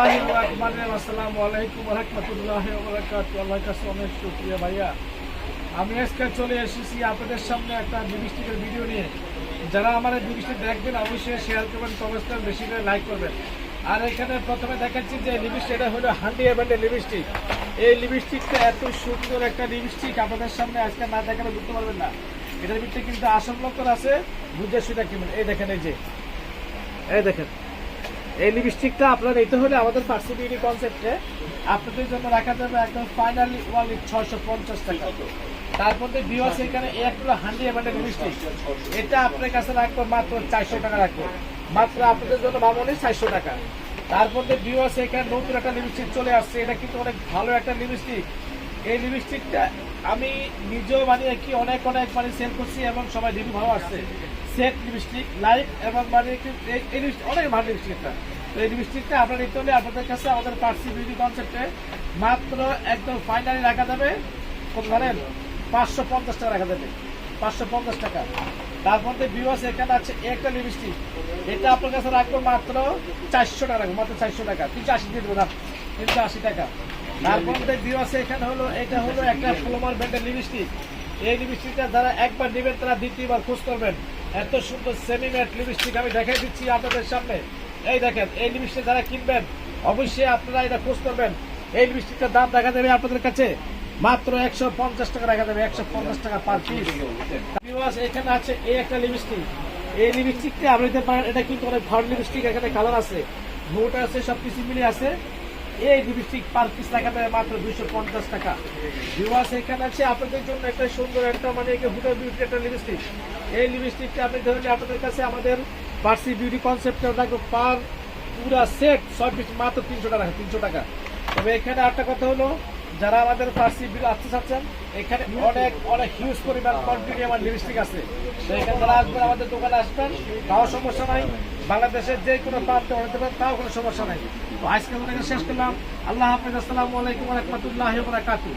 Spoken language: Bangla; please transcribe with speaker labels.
Speaker 1: আলাইকুম রাহমাতুল্লাহি। আল্লাহর কাছে অনেক শুকরিয়া ভাইয়া। আমি আজকে চলে এসেছি আপনাদের সামনে একটা লিপস্টিকের ভিডিও নিয়ে। যারা আমার এই দেখবেন, অবশ্যই শেয়ার করবেন কমেন্ট করবেন বেশি করে লাইক করবেন। আর এখানে প্রথমে দেখাচ্ছি যে লিপস্টিক, এটা হলো হান্ডি এভেন্টের লিপস্টিক। এই লিপস্টিকটা এত সুন্দর একটা লিপস্টিক, আপনাদের সামনে আজকে না দেখালে বুঝতে পারবেন না। এটার ভিতরে কিন্তু আসল লক্ষণ আছে, বুঝে সুবিধা কিনবেন এই দেখেন, এই যে। এই দেখেন। এই লিপস্টিকটা আপনার নিতে হলে আমাদের ফার্সি বিউটি কনসেপ্টে আপনাদের জন্য রাখা যাবে একদম ফাইনালি ওয়ানলি ছয়শো পঞ্চাশ টাকা। তারপর বিওয়াস এখানে এক কিলো হান্ডি এমএলের লিপস্টিক এটা আপনার কাছে রাখব মাত্র চারশো টাকা রাখব। মাত্র আপনাদের জন্য ভাবনি চারশো টাকা। তারপর বিওয়াস এখানে নতুন একটা লিপস্টিক চলে আসছে। এটা কিন্তু অনেক ভালো একটা লিপস্টিক এই লিপস্টিকটা আমি নিজেও বানিয়ে কি অনেক অনেক মানে সেল করছি এবং সবাই রিভিউ ভালো আসছে। সেট লিপস্টিক লাইট এবং এই- অনেক ভালো লিপস্টিকটা তো এই লিপস্টিকটা আপনার নিতে হলে আপনাদের কাছে আমাদের পার্সি বিউটি কনসেপ্টে মাত্র একদম ফাইনালি রাখা যাবে। কত জানেন? পাঁচশো পঞ্চাশ টাকা রাখা যাবে। পাঁচশো পঞ্চাশ টাকা। তার মধ্যে বিওয়াস এখানে আছে একটা লিপস্টিক। এটা আপনার কাছে রাখব মাত্র চারশো টাকা রাখব, মাত্র চারশো টাকা। তিনশো আশি দিয়ে দেবো না, তিনশো আশি টাকা। তারপর বিওয়াস এখানে হলো, এটা হলো একটা ফ্লোমার ব্র্যান্ডের লিপস্টিক। এই লিপস্টিকটা যারা একবার নেবেন, তারা দ্বিতীয়বার খোঁজ করবেন। এত সুন্দর সেমি ম্যাট লিপস্টিক আমি দেখাই দিচ্ছি আপনাদের সামনে। এই দেখেন, এই লিপস্টিক যারা কিনবেন, অবশ্যই আপনারা এটা খোঁজ করবেন। এই লিপস্টিকটার দাম দেখা যাবে আপনাদের কাছে। মাত্র একশো পঞ্চাশ টাকা দেখা যাবে একশো পঞ্চাশ টাকা পার পিস এখানে আছে এই একটা লিপস্টিক এই লিপস্টিকটা আপনি পারেন, এটা কিন্তু অনেক ভালো লিপস্টিক এখানে কালার আছে। নোট আছে সব কিছু মিলে আছে। এই লিপস্টিক পার পিস লাগাতে মাত্র দুইশো পঞ্চাশ টাকা। ভিউয়ার্স এখানে আছে আপনাদের জন্য একটা সুন্দর একটা মানে হুটার বিউটি একটা লিপস্টিক এই লিপস্টিকটা আপনি ধরুন আপনাদের কাছে আমাদের পার্সি বিউটি কনসেপ্টটা থাকবে পার পুরা সেট ছয় পিস মাত্র তিনশো টাকা তিনশো টাকা। তবে এখানে একটা কথা হলো যারা আমাদের পার্সি বিল আসতে চাচ্ছেন, এখানে অনেক অনেক হিউজ পরিমাণ কোয়ান্টিটি আমার লিপস্টিক আছে। তো এখানে যারা আসবেন, আমাদের দোকানে আসবেন, তাও সমস্যা নাই। বাংলাদেশের যে কোনো প্রান্তে অনেক দেবেন তাও কোনো সমস্যা নাই। তো আজকে শেষ করলাম। আল্লাহ হাফিজ, আসসালামু আলাইকুম রহমতুল্লাহ বারাকাতুহ।